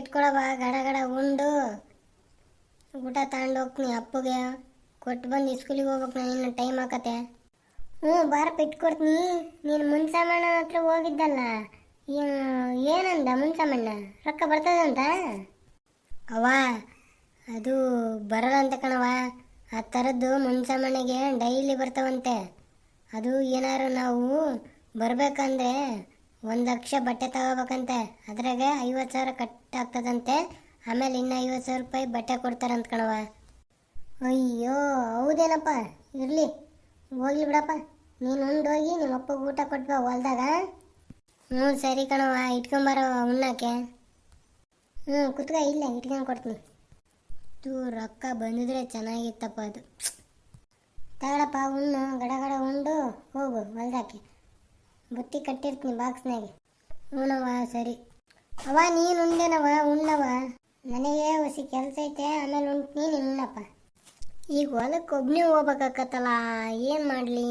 ಇಟ್ಕೊಳವ ಗಡ ಗಡ ಉಂಡು. ಊಟ ತಗೊಂಡು ಹೋಗ್ತೀನಿ ಅಪ್ಪಗೆ. ಕೊಟ್ಟು ಬಂದು ಇಸ್ಕೂಲಿಗೆ ಹೋಗ್ಬೇಕು ನಾನು ಇನ್ನು ಟೈಮ್ ಆಕತೆ ಹ್ಞೂ, ಬಾರಪ್ಪ ಇಟ್ಕೊಡ್ತೀನಿ ನೀನು ಮುನ್ಸಾಮಣ್ಣ ಹತ್ರ ಹೋಗಿದ್ದಲ್ಲ. ಏನಂದ ಮುನ್ಸಾಮಣ್ಣ ರೊಕ್ಕ ಬರ್ತದಂತ? ಅವ ಅದು ಬರಲ್ಲ ಅಂತ ಕಣವ ಆ ಥರದ್ದು ಮುನ್ಸಾಮಣ್ಣಿಗೆ ಡೈಲಿ ಬರ್ತಾವಂತೆ. ಅದು ಏನಾರು ನಾವು ಬರಬೇಕಂದ್ರೆ ಒಂದು ಲಕ್ಷ ಬಟ್ಟೆ ತಗೋಬೇಕಂತೆ. ಅದ್ರಾಗೆ ಐವತ್ತು ಸಾವಿರ ಕಟ್ ಆಗ್ತದಂತೆ ಆಮೇಲೆ ಇನ್ನೂ ಐವತ್ತು ಸಾವಿರ ರೂಪಾಯಿ ಬಟ್ಟೆ ಕೊಡ್ತಾರಂತ ಕಣವ ಅಯ್ಯೋ, ಹೌದೇನಪ್ಪ? ಇರಲಿ. ಹೋಗ್ಲಿ ಬಿಡಪ್ಪ. ನೀನು ಉಂಡೋಗಿ ನಿಮ್ಮ ಅಪ್ಪಗೆ ಊಟ ಕೊಟ್ಬಾ ಹೊಲ್ದಾಗ. ಹ್ಞೂ, ಸರಿ ಕಣವ ಇಟ್ಕೊಂಬರೋ ಉಣ್ಣಕ್ಕೆ. ಹ್ಞೂ, ಕುತ್ಕ, ಇಲ್ಲ, ಇಟ್ಕೊಂಡು ಕೊಡ್ತೀನಿ. ತೂ, ರೊಕ್ಕ ಬಂದಿದ್ರೆ ಚೆನ್ನಾಗಿತ್ತಪ್ಪ ಅದು. ತಗೊಳಪ್ಪ, ಉಣ್ಣು. ಗಡ ಗಡ ಉಂಡು. ಹೋಗು, ಹೊಲ್ದಾಕೆ. ಬುತ್ತಿ ಕಟ್ಟಿರ್ತೀನಿ ಬಾಕ್ಸ್ನಾಗೆ ಹ್ಞೂನವ ಸರಿ. ಅವ ನೀನು ಉಂಡೆನವ ಉಣ್ಣವ ನನಗೆ ಹೊಸಿ ಕೆಲಸ ಐತೆ, ಆಮೇಲೆ ಉಂಟು, ನೀನು ಇಲ್ಲಪ್ಪ. ಈಗ ಹೊಲಕ್ಕೆ ಒಬ್ಬನೇ ಹೋಗ್ಬೇಕಾಕತ್ತಲ್ಲ, ಏನು ಮಾಡಲಿ?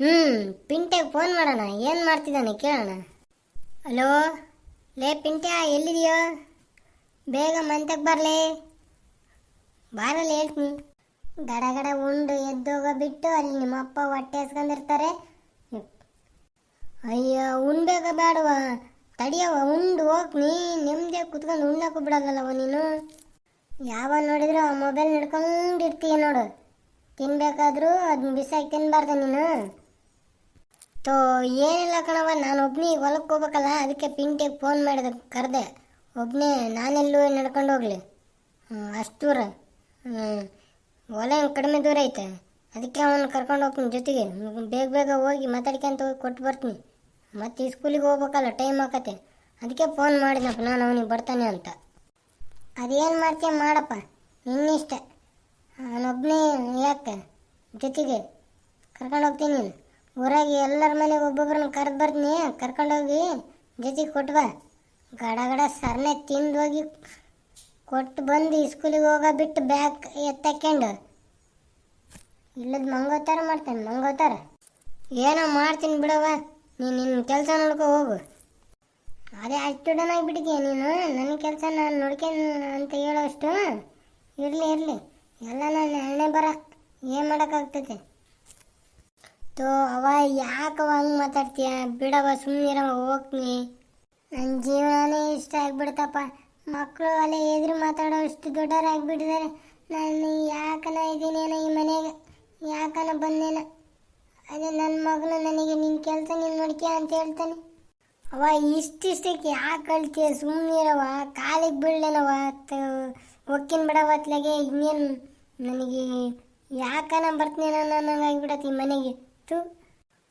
ಹ್ಞೂ ಪಿಂಟೆಗೆ ಫೋನ್ ಮಾಡೋಣ, ಏನು ಮಾಡ್ತಿದ್ದಾನೆ ಕೇಳೋಣ. ಹಲೋ ಲೇ ಪಿಂಟ್ಯಾ ಎಲ್ಲಿದೆಯೋ? ಬೇಗ ಮಂತಕ್ಕೆ ಬರಲೇ. ಬಾರಲ್ಲಿ ಹೇಳ್ತೀನಿ. ಗಡಗಡ ಗಡ ಉಂಡು ಎದ್ದೋಗ ಬಿಟ್ಟು ಅಲ್ಲಿ ನಿಮ್ಮಪ್ಪ ಹೊಟ್ಟೆ ಹಸ್ಕೊಂಡಿರ್ತಾರೆ ಅಯ್ಯೋ ಉಣ್ಬೇಕ ಬೇಡವ. ತಡಿಯವ ಉಂಡು, ಹೋಗ್ ನೀ. ನೆಮ್ಮದಿ ಕುತ್ಕೊಂಡು ಉಣ್ಣಕ್ಕೂ ಬಿಡೋದಲ್ಲವ ನೀನು. ಯಾವ ನೋಡಿದ್ರು ಆ ಮೊಬೈಲ್ ಹಿಡ್ಕೊಂಡು ಇರ್ತೀಯ ನೋಡು. ತಿನ್ಬೇಕಾದ್ರೂ ಅದನ್ನ ಬಿಸಾಕಿ ತಿನ್ಬಾರ್ದ ನೀನು. ತೋ, ಏನಿಲ್ಲ ಕಣವ ನಾನು ಒಬ್ನಿಗೆ ಹೊಲಕ್ಕೆ ಹೋಗ್ಬೇಕಲ್ಲ, ಅದಕ್ಕೆ ಪಿಂಟಿಗೆ ಫೋನ್ ಮಾಡಿದೆ, ಕರೆದೆ. ಒಬ್ಬನೇ ನಾನೆಲ್ಲೂ ನಡ್ಕೊಂಡು ಹೋಗ್ಲಿ. ಅಷ್ಟು ದೂರ. ಹೊಲ ಕಡಿಮೆ ದೂರ ಐತೆ. ಅದಕ್ಕೆ ಅವನು ಕರ್ಕೊಂಡು ಹೋಗ್ತೀನಿ ಜೊತೆಗೆ. ಬೇಗ ಬೇಗ ಹೋಗಿ ಮಾತಾಡ್ಕೊಂತ ಹೋಗಿ ಕೊಟ್ಟು ಬರ್ತೀನಿ. ಮತ್ತೆ ಸ್ಕೂಲಿಗೆ ಹೋಗ್ಬೇಕಲ್ಲ ಟೈಮ್ ಆಕತೆ ಅದಕ್ಕೆ ಫೋನ್ ಮಾಡಿದಪ್ಪ ನಾನು ಅವನಿಗೆ ಬರ್ತಾನೆ ಅಂತ. ಅದೇನು ಮಾಡ್ತೀಯ ಮಾಡಪ್ಪ, ನಿನ್ನಿಷ್ಟ. ನಾನೊಬ್ಬನೇ ಯಾಕೆ? ಜೊತೆಗೆ ಕರ್ಕೊಂಡು ಹೋಗ್ತೀನಿ ಊರಾಗೆ ಎಲ್ಲರ ಮನೆಗೆ ಒಬ್ಬೊಬ್ಬರನ್ನ ಕರೆದು ಬರ್ತೀನಿ. ಕರ್ಕೊಂಡೋಗಿ ಜೊತೆಗೆ ಕೊಟ್ಟು ಬಾ. ಗಡ ಗಡ ಸರ್ನೆ ತಿಂದು ಹೋಗಿ ಕೊಟ್ಟು ಬಂದು ಸ್ಕೂಲಿಗೆ ಹೋಗೋ ಬಿಟ್ಟು ಬ್ಯಾಗ್ ಎತ್ತಕೊಂಡು ಇಲ್ಲದ ಮಂಗೋತಾರ ಮಾಡ್ತೇನೆ ಮಂಗೋತಾರ ಏನೋ ಮಾಡ್ತೀನಿ ಬಿಡವ ನೀನು ನಿನ್ನ ಕೆಲಸ ನೋಡ್ಕೊ ಹೋಗು. ಅದೇ ಅಷ್ಟು ಬಿಡಿಗೆ ನೀನು? ನನ್ನ ಕೆಲಸ ನಾನು ನೋಡ್ಕೊಂಡು ಅಂತ ಹೇಳೋಷ್ಟು ಇರಲಿ ಇರಲಿ. ಎಲ್ಲ ನಾನು ಎಣ್ಣೆ ಬರ ಏನು ಮಾಡೋಕ್ಕಾಗ್ತೈತೆ ತೋ ಅವ ಯಾಕವ ಹಂಗೆ ಮಾತಾಡ್ತೀಯ? ಬಿಡವ ಸುಮ್ಮನಿರವ ಹೋಗ್ತೀನಿ ನನ್ನ ಜೀವನನೇ ಇಷ್ಟ ಆಗಿಬಿಡ್ತಪ್ಪ. ಮಕ್ಕಳು ಅಲ್ಲೇ ಎದುರು ಮಾತಾಡೋ ಅಷ್ಟು ದೊಡ್ಡವರಾಗ್ಬಿಟ್ಟಿದ್ದಾರೆ ನಾನು ಯಾಕನ ಇದ್ದೀನೇನೋ ಈ ಮನೆಗೆ? ಯಾಕನ ಬಂದೇನ? ಅದೇ ನನ್ನ ಮಗನು ನನಗೆ ನಿನ್ನ ಕೆಲಸ ನೀನು ನೋಡ್ಕ ಅಂತ ಹೇಳ್ತಾನೆ. ಅವ ಇಷ್ಟಿಷ್ಟಕ್ಕೆ ಯಾಕೆ ಕಳ್ತೀಯ? ಸುಮ್ಮನಿರವ ಕಾಲಿಗೆ ಬೀಳ್ಲೇನವ ಒಕ್ಕಿನ ಬಿಡವತ್ಲಾಗೆ ಇನ್ನೇನು ನನಗೆ ಯಾಕನ ಬರ್ತೀನಿ ನನಗಾಗಿಬಿಡತ್ತೆ ಮನೆಗೆ? ತು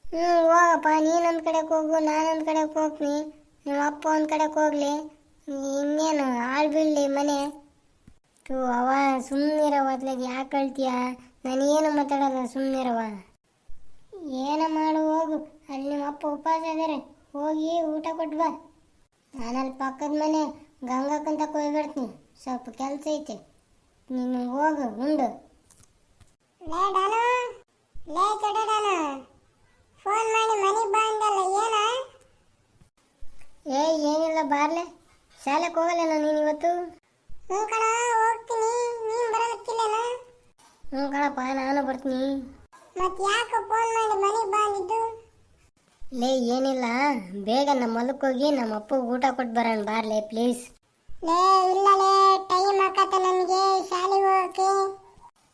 ಹ್ಞೂ ಹೋಗಪ್ಪ ನೀನೊಂದು ಕಡೆಗೆ ಹೋಗು ನಾನೊಂದು ಕಡೆಗೆ ಹೋಗ್ತೀನಿ ನಿಮ್ಮ ಅಪ್ಪ ಒಂದು ಕಡೆಗೆ ಹೋಗ್ಲಿ, ಇನ್ನೇನು ಆಳು ಬೀಳಲಿ ಮನೆ? ತು ಅವ ಸುಮ್ಮನಿರೋ ಯಾಕೆ ಯಾಕೆ ನಾನೇನು ಮಾತಾಡೋದು? ಸುಮ್ಮನಿರವ ಏನ ಮಾಡು, ಹೋಗು. ಅಲ್ಲಿ ನಿಮ್ಮ ಅಪ್ಪ ಉಪವಾಸ ಇದಾರೆ. ಹೋಗಿ ಊಟ ಕೊಟ್ಟು ಬಾ. ನಾನಲ್ಲಿ ಪಕ್ಕದ ಮನೆ ಗಂಗಕ್ಕಂತ ಕೊಯ್ಬಿಡ್ತೀನಿ. ಸ್ವಲ್ಪ ಕೆಲಸ ಐತೆ. ನೀನು ಹೋಗು, ಉಂಡು. ಲೇ ಫೋನ್ ಮಾಡಿ ಏ, ಏನಿಲ್ಲ, ಬಾರ್ಲೆ. ಶಾಲೆಗೆ ಹೋಗಲ್ಲ ನೀನು ಇವತ್ತು? ಹ್ಞೂ ಕಣ ಹ್ಞೂ ಕಣಪ್ಪ ನಾನು ಬರ್ತೀನಿ. ಮತ್ತೆ ಯಾಕೆ ಫೋನ್ ಮಾಡಿ ಮನೆಗೆ ಬಂದಿದ್ದು ಲೇ ಏನಿಲ್ಲ. ಬೇಗ ನಮ್ಮ ಹೊಲಕ್ಕೆ ಹೋಗಿ ನಮ್ಮ ಅಪ್ಪಗೆ ಊಟ ಕೊಟ್ಟು ಬರೋಣ ಬಾರ್ಲೆ ಪ್ಲೀಸ್ ಲೇ ಇಲ್ಲ ಲೇ ಟೈಮ್ ಆಕತ್ತೆ ನನಗೆ ಶಾಲೆಗೆ ಹೋಗಕ್ಕೆ.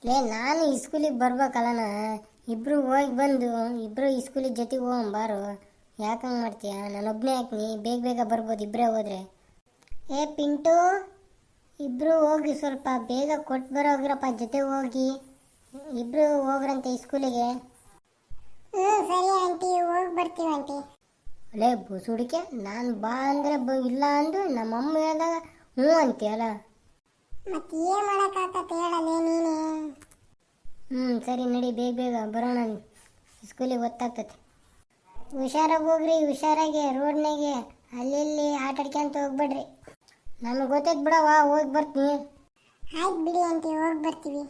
ಲೇ ನಾನು ಈ ಸ್ಕೂಲಿಗೆ ಬರ್ಬೇಕಲ್ಲ ಇಬ್ರು ಹೋಗಿ ಬಂದು ಇಬ್ರು ಈ ಸ್ಕೂಲಿಗೆ ಜೊತೆಗೆ ಹೋಗೋಣ ಬಾರು. ಯಾಕಂಗೆ ಮಾಡ್ತೀಯ? ನಾನೊಬ್ಬನೇ ಹಾಕ್ನಿ ಬೇಗ ಬೇಗ ಬರ್ಬೋದು ಇಬ್ಬರೇ ಹೋದ್ರೆ. ಏ ಪಿಂಟು ಇಬ್ರು ಹೋಗಿ ಸ್ವಲ್ಪ ಬೇಗ ಕೊಟ್ಟು ಬರೋಗ್ರಪ್ಪ ಜೊತೆ ಹೋಗಿ. ಇಬ್ರು ಹೋಗ್ರಂತೆ ಈ ಸ್ಕೂಲಿಗೆ. ಹ್ಞೂ ಸರಿ ಆಂಟಿ ಹೋಗಿ ಬರ್ತೀವಿ ಆಂಟಿ. ಅಲೇ ಹುಡುಕೆ ನಾನು ಬಾ ಅಂದರೆ ಬ ಇಲ್ಲ ಅಂದು ನಮ್ಮಮ್ಮ ಹೇಳ್ದಾಗ ಹ್ಞೂ ಅಂತೀಯಲ್ಲ ಮತ್ತೆ ಏನು ಮಾಡೋಕ್ಕಾಗತ್ತೆ ಹೇಳಲೇ ನೀನು? ಹ್ಞೂ ಸರಿ ನಡಿ ಬೇಗ ಬೇಗ ಬರೋಣ ಸ್ಕೂಲಿಗೆ ಗೊತ್ತಾಗ್ತದೆ. ಹುಷಾರಾಗಿ ಹೋಗ್ರಿ ಹುಷಾರಾಗಿ ರೋಡ್ನಾಗೆ ಅಲ್ಲಿ ಇಲ್ಲಿ ಆಟ ಆಡ್ಕೊಂತ ಹೋಗ್ಬೇಡ್ರಿ. ನಮಗೆ ಗೊತ್ತೈತೆ ಬಿಡವಾ ಹೋಗಿ ಬರ್ತೀನಿ. ಆಯ್ತು ಬಿಡಿ ಆಂಟಿ ಹೋಗಿ ಬರ್ತೀವಿ.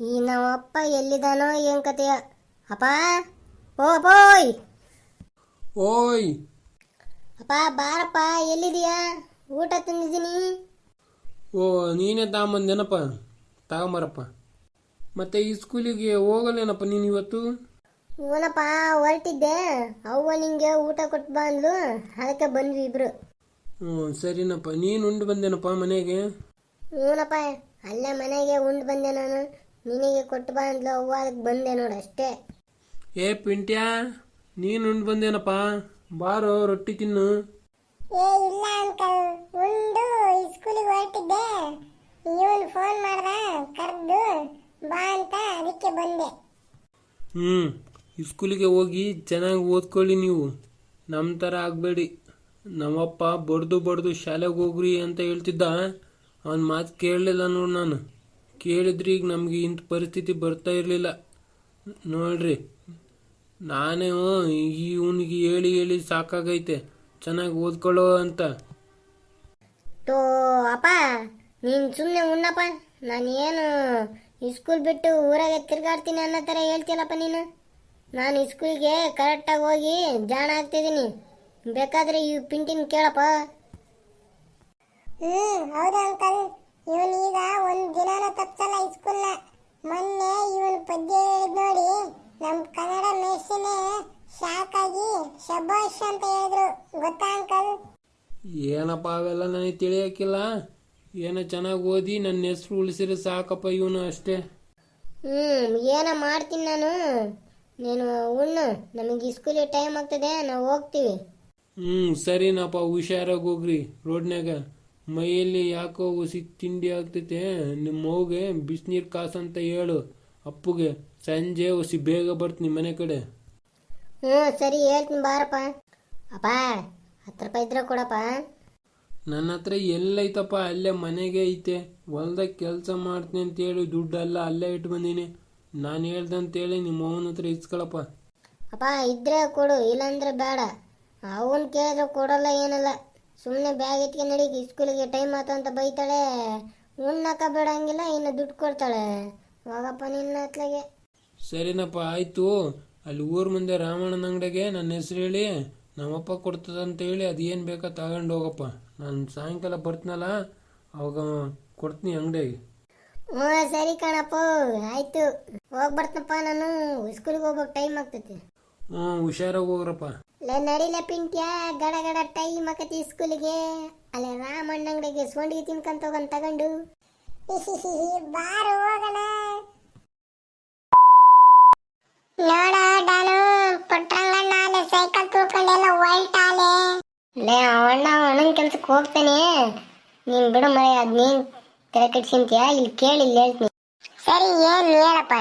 ಈ ನಮ್ಮಪ್ಪ ಎಲ್ಲಿದಾನೋ ಏನ್ ಕತೆಯ. ಅಪ್ಪ ಓ ಬೋಯ್ ಓಯ್. ಅಪ್ಪ ಬಾರಪ್ಪ ಎಲ್ಲಿದೀಯಾ? ಊಟ ತಿಂದಿದ್ದೀನಿ. ಓ ನೀನೇ ತಗೊಂಬಂದೇನಪ್ಪ ತಗೊಂಬರಪ್ಪ ಮತ್ತೆ ಈ ಸ್ಕೂಲಿಗೆ ಹೋಗಲೇನಪ್ಪ ನೀನು ಇವತ್ತು? ಓನಪ್ಪ ಹೊರಟಿದ್ದೆ. ಅವ್ವ ನಿಂಗೆ ಊಟ ಕೊಟ್ಟು ಬಂದ್ಲು. ಅದಕ್ಕೆ ಬಂದ್ವಿ ಇಬ್ರು. ಹ್ಞೂ ಸರಿನಪ್ಪ. ನೀನು ಉಂಡು ಬಂದೇನಪ್ಪ ಮನೆಗೆ? ಹ್ಞೂನಪ್ಪ ಅಲ್ಲೇ ಮನೆಗೆ ಉಂಡು ಬಂದೆ ನಾನು. ನಿನಗೆ ಕೊಟ್ಟು ಬಾ ಅಂದ್ಲು ಅವ್ವ ಅದಕ್ಕೆ ಬಂದೆ ನೋಡು ಅಷ್ಟೇ. ಏ ಪಿಂಟ್ಯಾ ನೀನು ಉಂಡು ಬಂದೇನಪ್ಪ? ಬಾರೋ ರೊಟ್ಟಿ ತಿನ್ನು. ಏ ಇಲ್ಲ ಅಂಕಲ್ ಉಂಡು ಸ್ಕೂಲಿಗೆ ಹೊರಟಿದ್ದೆ. ಇವನು ಫೋನ್ ಮಾಡ್ದ ಕರೆದು ಬಾ ಅಂತ ಅದಕ್ಕೆ ಬಂದೆ. ಹ್ಞೂ ಸ್ಕೂಲಿಗೆ ಹೋಗಿ ಚೆನ್ನಾಗಿ ಓದ್ಕೊಳ್ಳಿ ನೀವು. ನಮ್ಮ ಥರ ಆಗಬೇಡಿ. ನಮ್ಮಪ್ಪ ಬಡ್ದು ಬಡ್ದು ಶಾಲೆಗೆ ಹೋಗ್ರಿ ಅಂತ ಹೇಳ್ತಿದ್ದ. ಅವನ ಮಾತು ಕೇಳಲಿಲ್ಲ ನೋಡು ನಾನು. ಕೇಳಿದ್ರೆ ಈಗ ನಮ್ಗೆ ಇಂಥ ಪರಿಸ್ಥಿತಿ ಬರ್ತಾ ಇರಲಿಲ್ಲ. ನೋಡ್ರಿ ನಾನೇ ಈ ಇವನಿಗೆ ಹೇಳಿ ಹೇಳಿ ಸಾಕಾಗೈತೆ. ಚೆನ್ನಾಗಿ ಓದ್ಕೊಳ್ಳೋ ಅಂತ. ತೋ ಅಪ್ಪ ನೀನು ಸುಮ್ಮನೆ ಉಣ್ಣಪ್ಪ. ನಾನು ಏನು ಸ್ಕೂಲ್ ಬಿಟ್ಟು ಊರಾಗೆ ತಿರ್ಗಾಡ್ತೀನಿ ಅನ್ನೋ ಥರ ಹೇಳ್ತೀಯಲ್ಲಪ್ಪ ನೀನು? ನಾನು ಸ್ಕೂಲಿಗೆ ಕರೆಕ್ಟಾಗಿ ಹೋಗಿ ಜಾಣ ಆಗ್ತಿದ್ದೀನಿ. ಬೇಕಾದ್ರೆ ಈ ಪಿಂಟಿನ ಕೇಳಪ್ಪ. ಹ್ಞೂ ಹೌದಾ ಅಂಕಲ್ ಇವನು ಈಗ ಒಂದು ದಿನಾನ ತಪ್ಸಲ್ಲ ಇಸ್ಕೂಲ್ನ ಮೊನ್ನೆ ಇವನ್ ಪದ್ಯ ಹೇಳಿದ್ ನೋಡಿ ನಮ್ ಕನ್ನಡ ಮೇಷ್ಟ್ರನೇ ಶಾಕ್ ಆಗಿ ಶಬಾಷ್ ಅಂತ ಹೇಳಿದ್ರು. ಗೊತ್ತಾ ಅಂಕಲ್ ಏನಪ್ಪ ಅವೆಲ್ಲ ನನಗೆ ತಿಳಿಯೋಕ್ಕಿಲ್ಲ? ಏನೋ ಚೆನ್ನಾಗಿ ಓದಿ ನನ್ನ ಹೆಸರು ಉಳಿಸಿದ್ರೆ ಸಾಕಪ್ಪ ಇವನು ಅಷ್ಟೇ. ಹ್ಮ್ ಏನ ಮಾಡ್ತೀನಿ ನಾನು? ನೀನು ಉಣ್ಣು. ನಮಗೆ ಸ್ಕೂಲಿಗೆ ಟೈಮ್ ಆಗ್ತದೆ ನಾವು ಹೋಗ್ತೀವಿ. ಹ್ಞೂ ಸರಿನಪ್ಪ ಹುಷಾರಾಗಿ ಹೋಗ್ರಿ. ರೋಡ್ನ್ಯಾಗ. ಮೈಯಲ್ಲಿ ಯಾಕೋ ಉಸಿ ತಿಂಡಿ ಆಗ್ತೈತೆ ನಿಮ್ಮ ಮಗುಗೆ ಬಿಸಿನೀರು ಕಾಸಂತ ಹೇಳು. ಅಪ್ಪುಗೆ ಸಂಜೆ ಉಸಿ ಬೇಗ ಬರ್ತೀನಿ ಮನೆ ಕಡೆ. ಹ್ಞೂ ಸರಿ ಹೇಳ್ತೀನಿ ಬಾರಪ್ಪ. ಅಪ್ಪ ಹತ್ತು ರೂಪಾಯಿ ಇದ್ರೆ ಕೊಡಪ್ಪ. ನನ್ನ ಹತ್ರ ಎಲ್ಲೈತಪ್ಪ ಅಲ್ಲೇ ಮನೆಗೆ ಐತೆ. ಹೊಲ್ದಾಗ ಕೆಲಸ ಮಾಡ್ತೀನಿ ಅಂತೇಳಿ ದುಡ್ಡೆಲ್ಲ ಅಲ್ಲೇ ಇಟ್ಟು ಬಂದೀನಿ. ನಾನು ಹೇಳ್ದಂತೇಳಿ ನಿಮ್ಮ ಅವನ ಹತ್ರ ಇಸ್ಕೊಳಪ್ಪ. ಅಪ್ಪ ಇದ್ರೆ ಕೊಡು ಇಲ್ಲಾಂದ್ರೆ ಬೇಡ. ಅವನ್ ಕೇಳಿದ್ರೆ ಕೊಡಲ್ಲ ಏನಲ್ಲ. ಸುಮ್ಮನೆ ಬ್ಯಾಗ್ ಎತ್ಕೊಂಡು ನಡಿ ಸ್ಕೂಲಿಗೆ ಟೈಮ್ ಆತ ಅಂತ ಬೈತಾಳೆ. ಉಣ್ಣಾಕ ಬೇಡಂಗಿಲ್ಲ ಇನ್ನು ದುಡ್ಡು ಕೊಡ್ತಾಳೆ. ಹೋಗಪ್ಪ ನಿನ್ನ ಹತ್ಲಾಗೆ. ಸರಿನಪ್ಪ ಆಯಿತು. ಅಲ್ಲಿ ಊರ ಮುಂದೆ ರಾಮಣ್ಣನ ಅಂಗಡಿಗೆ ನನ್ನ ಹೆಸರು ಹೇಳಿ ನಮ್ಮಪ್ಪ ಕೊಡ್ತದಂತ ಹೇಳಿ ಅದೇನು ಬೇಕೋ ತಗೊಂಡು ಹೋಗಪ್ಪ. ನಾನು ಸಾಯಂಕಾಲ ಬರ್ತೀನಲ್ಲ ಅವಾಗ ಕೊಡ್ತೀನಿ ಅಂಗಡಿಗೆ. ಹ್ಞೂ ಸರಿ ಕಣಪ್ಪ. ಆಯ್ತು. ಹೋಗಿ ಬರ್ತನಪ್ಪ ನಾನು. ಸ್ಕೂಲಿಗೆ ಹೋಗ್ಬೇಕು ಟೈಮ್ ಆಗ್ತೈತಿ. ಹ್ಞೂ ಹುಷಾರಾಗಿ ಹೋಗ್ರಪ್ಪ. ಲೇ ನಡಿಲೆ ಪಿಂಟ್ಯ ಗಡ ಗಡ ಟೈಮ್ ಆಕತಿ ಸ್ಕೂಲಿಗೆ. ಅಲ್ಲೇ ರಾಮಣ್ಣ ಅಂಗಡಿಗೆ ಸೋಂಡಿಗೆ ತಿನ್ಕೊಂತ ಹೋಗನ್ ತಗೊಂಡು. ಬಾರು ಹೋಗೋಣ. ನೋಡ ಡಾನು ಪುಟ್ಟರಂಗಣ್ಣ ಅಲ್ಲೇ ಸೈಕಲ್ ತುಳ್ಕೊಂಡೆಲ್ಲ ಹೊಲ್ಟಾಲೆ ಲೇ ಅವಣ್ಣ ಅವಣ್ಣನ ಕೆಲ್ಸಕ್ಕೆ ಹೋಗ್ತಾನೆ. ನೀನ್ ಬಿಡು ಮರೆ, ಅದ್ ನೀನ್ ತಲೆ ಕೆಡ್ಸಿಂತೀಯ? ಇಲ್ಲಿ ಕೇಳಿ, ಇಲ್ಲಿ ಹೇಳ್ತೀನಿ. ಸರಿ, ಏನ್ ಹೇಳಪ್ಪ?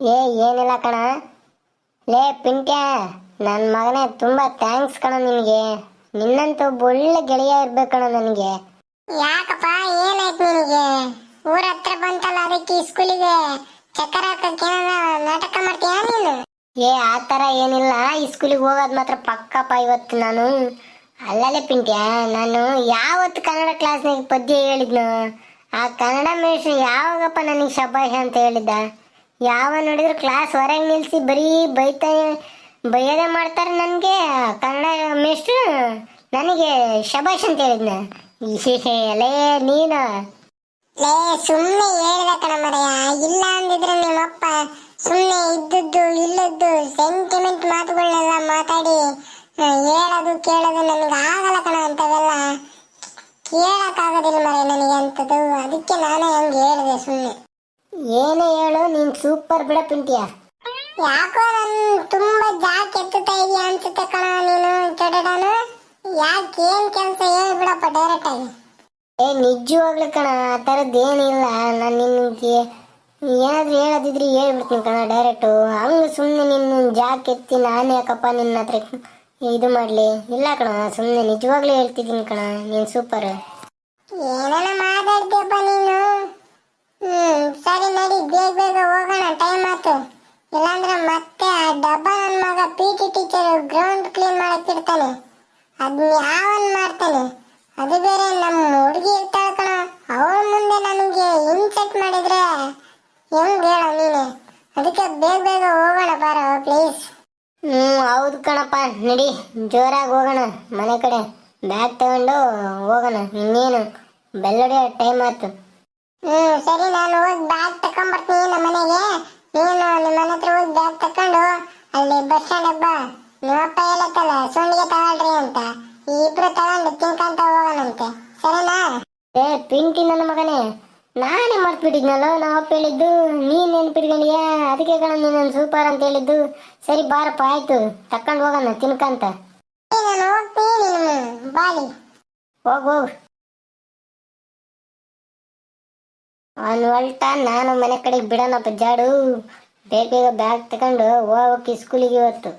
ಏ, ಏನಿಲ್ಲ ಕಣ. ಲೇ ಪಿಂಟ್ಯ ನನ್ನ ಮಗನೇ ತುಂಬಾ ಥ್ಯಾಂಕ್ಸ್ ಕಣ ನಿನಗೆ. ನಿನ್ನಂತ ಒಬ್ಬ ಒಳ್ಳೆ ಗೆಳೆಯ ಇರ್ಬೇಕಣ ನನಗೆ. ಯಾಕಪ್ಪ ಏನಾಯ್ತು ನಿನಗೆ? ಊರ ಹತ್ರ ಬಂತಲ್ಲ ಅದಕ್ಕೆ ಸ್ಕೂಲಿಗೆ ಚಕ್ಕರ ಹಾಕಕ್ಕೆ ನಾಟಕ ಮಾಡ್ತೀಯ ನೀನು? ಏ ಆ ಥರ ಏನಿಲ್ಲ. ಈ ಸ್ಕೂಲಿಗೆ ಹೋಗೋದು ಮಾತ್ರ ಪಕ್ಕಪ್ಪ ಇವತ್ತು ನಾನು. ಅಲ್ಲಲ್ಲೇ ಪಿಂಟ್ಯ ನಾನು ಯಾವತ್ತು ಕನ್ನಡ ಕ್ಲಾಸ್ನಾಗ ಪದ್ಯ ಹೇಳಿದ್ನು ಆ ಕನ್ನಡ ಮೇಷ ಯಾವಾಗಪ್ಪ ನನಗೆ ಶಬಾಷ ಅಂತ ಹೇಳಿದ್ದ? ಯಾವ ನೋಡಿದ್ರು ಕ್ಲಾಸ್ ಹೊರಗೆ ನಿಲ್ಸಿ ಬರೀ ಬೈತ ಬೈಯೋದೇ ಮಾಡ್ತಾರೆ ನನಗೆ. ಕನ್ನಡ ಮೇಷ್ಟ್ರು ನನಗೆ ಶಬಾಷ್ ಅಂತ ಹೇಳಿದ್ನ. ಲೇ, ನೀನು. ಲೇ ಸುಮ್ಮನೆ ಹೇಳಿದ ಕಣ ಮರೆಯ ಇಲ್ಲ ಅಂದಿದ್ರೆ ನಿಮ್ಮಪ್ಪ ಸುಮ್ಮನೆ ಇದ್ದದ್ದು, ಇಲ್ಲದ್ದು ಸೆಂಟಿಮೆಂಟ್ ಮಾತುಗಳನ್ನೆಲ್ಲ ಮಾತಾಡಿ ಹೇಳೋದು, ಕೇಳೋದು ನನಗೆ ಆಗಲ್ಲ ಕಣ ಅಂತವೆಲ್ಲ ಕೇಳಕ್ಕಾಗೋದಿಲ್ಲ ಮರೆ ನನಗೆ ಅಂಥದ್ದು. ಅದಕ್ಕೆ ನಾನು ಹಂಗೆ ಹೇಳಿದೆ ಸುಮ್ಮನೆ ಏನೇ ಹೇಳು ನೀನ್ ಸೂಪರ್ ಬಿಡ ಪಿಂಟಿಯ. ಯಾಕೋ ನನ್ ತುಂಬಾ ಜಾಕ್ ಎತ್ತುತ್ತಾ ಇದೀಯ ಅನ್ಸುತ್ತೆ ಕಣ ನೀನು ಚಡಡಾನು ಯಾಕೆ ಏನ್ ಕೆಲಸ ಹೇಳ್ಬಿಡಪ್ಪ ಡೈರೆಕ್ಟ್ ಆಗಿ. ಏ ನಿಜವಾಗ್ಲೂ ಕಣ, ಆ ಥರದ್ದು ಏನಿಲ್ಲ. ನಾನು ನಿನ್ಗೆ ಏನಾದ್ರೂ ಹೇಳೋದಿದ್ರೆ ಹೇಳ್ಬಿಡ್ತೀನಿ ಕಣ ಡೈರೆಕ್ಟು ಹಂಗೆ ಸುಮ್ಮನೆ ನಿನ್ನ ಜಾಕ್ ಎತ್ತಿ ನಾನು ಯಾಕಪ್ಪ ನಿನ್ನ ಹತ್ರ ಇದು ಮಾಡಲಿ? ಇಲ್ಲ ಕಣ ಸುಮ್ಮನೆ ನಿಜವಾಗ್ಲೂ ಹೇಳ್ತಿದ್ದೀನಿ ಕಣ, ನೀನ್ ಸೂಪರ್ ಏನೇನ ಮಾತಾಡ್ತೀಯಪ್ಪ ನೀನು. ಹ್ಮ್, ಸರಿ ನಡಿ, ಬೇಗ ಬೇಗ ಹೋಗೋಣ ಟೈಮ್ ಆಯ್ತು. ಇಲ್ಲಾಂದ್ರೆ ಮತ್ತೆ ಆ ಡಬ್ಬ ನನ್ನ ಮಗ P T teacher ground clean ಮಾಡಕ್ಕಿರ್ತಾನೆ. ಅದನ್ನ ಯಾವನ್ ಮಾಡ್ತಾನೆ? ಅದು ಬೇರೆ ನಮ್ಮ ಹುಡುಗಿ ಇರ್ತಾಳ ಕಣ. ಅವಳ ಮುಂದೆ ನನಗೆ ಇನ್ಸೆಟ್ ಮಾಡಿದ್ರೆ ಹೆಂಗ್ ಹೇಳ ನೀನೆ? ಅದಕ್ಕೆ ಬೇಗ ಬೇಗ ಹೋಗೋಣ ಬಾರ ಪ್ಲೀಸ್ ಹ್ಮ್, ಹೌದು ಕಣಪ್ಪ. ನಡಿ, ಜೋರಾಗಿ ಹೋಗೋಣ. ಮನೆ ಕಡೆ ಬ್ಯಾಗ್ ತಗೊಂಡು ಹೋಗೋಣ. ಇನ್ನೇನು? ಬೆಲ್ಲೊಡೆ ಟೈಮ್ ಆಯ್ತು. ಹ್ಞೂ ಸರಿ ನಾನು ಹೋಗಿ ಬ್ಯಾಗ್ ತಕೊಂಬರ್ತೀನಿ ನಮ್ಮ ಮನೆಗೆ. ನೀನು ನಿಮ್ಮ ಹತ್ರ ಹೋಗಿ ಬ್ಯಾಗ್ ತಕೊಂಡು ಅಲ್ಲಿ ಬಸ್ ಸ್ಟ್ಯಾಂಡ್ ಬಾ. ನಿಮ್ಮಪ್ಪ ಹೇಳತ್ತಲ್ಲ ಸುಂಡಿಗೆ ತಗೊಳ್ರಿ ಅಂತ. ಈ ಇಬ್ರು ತಗೊಂಡು ತಿನ್ಕಂತ ಹೋಗೋಣಂತೆ. ಸರಿನಾ? ಏ ಪಿಂಟಿ ನನ್ನ ಮಗನೇ ನಾನೇ ಮರ್ತ್ಬಿಟ್ಟಿದ್ನಲ್ಲ? ನಮ್ಮ ಅಪ್ಪ ಹೇಳಿದ್ದು ನೀನ್ ನೆನ್ಪಿಟ್ಕೊಂಡಿಯಾ? ಅದಕ್ಕೆ ಕಣ ನೀನು ಸೂಪರ್ ಅಂತ ಹೇಳಿದ್ದು. ಸರಿ ಬಾರಪ್ಪ ಆಯ್ತು. ತಕೊಂಡು ಹೋಗೋಣ ತಿನ್ಕಂತ. ನಾನು ಹೋಗ್ತೀನಿ ಬಾಲಿ. ಹೋಗ್ ಹೋಗ್. ಅವನು ಹೊಲ್ಟ ನಾನು ಮನೆ ಕಡೆಗೆ ಬಿಡೋಣಪ್ಪ ಜಾಡು. ಬೇಗ ಬೇಗ ಬ್ಯಾಗ್ ತಗೊಂಡು ಹೋಗ್ಬೇಕು ಸ್ಕೂಲಿಗೆ ಇವತ್ತು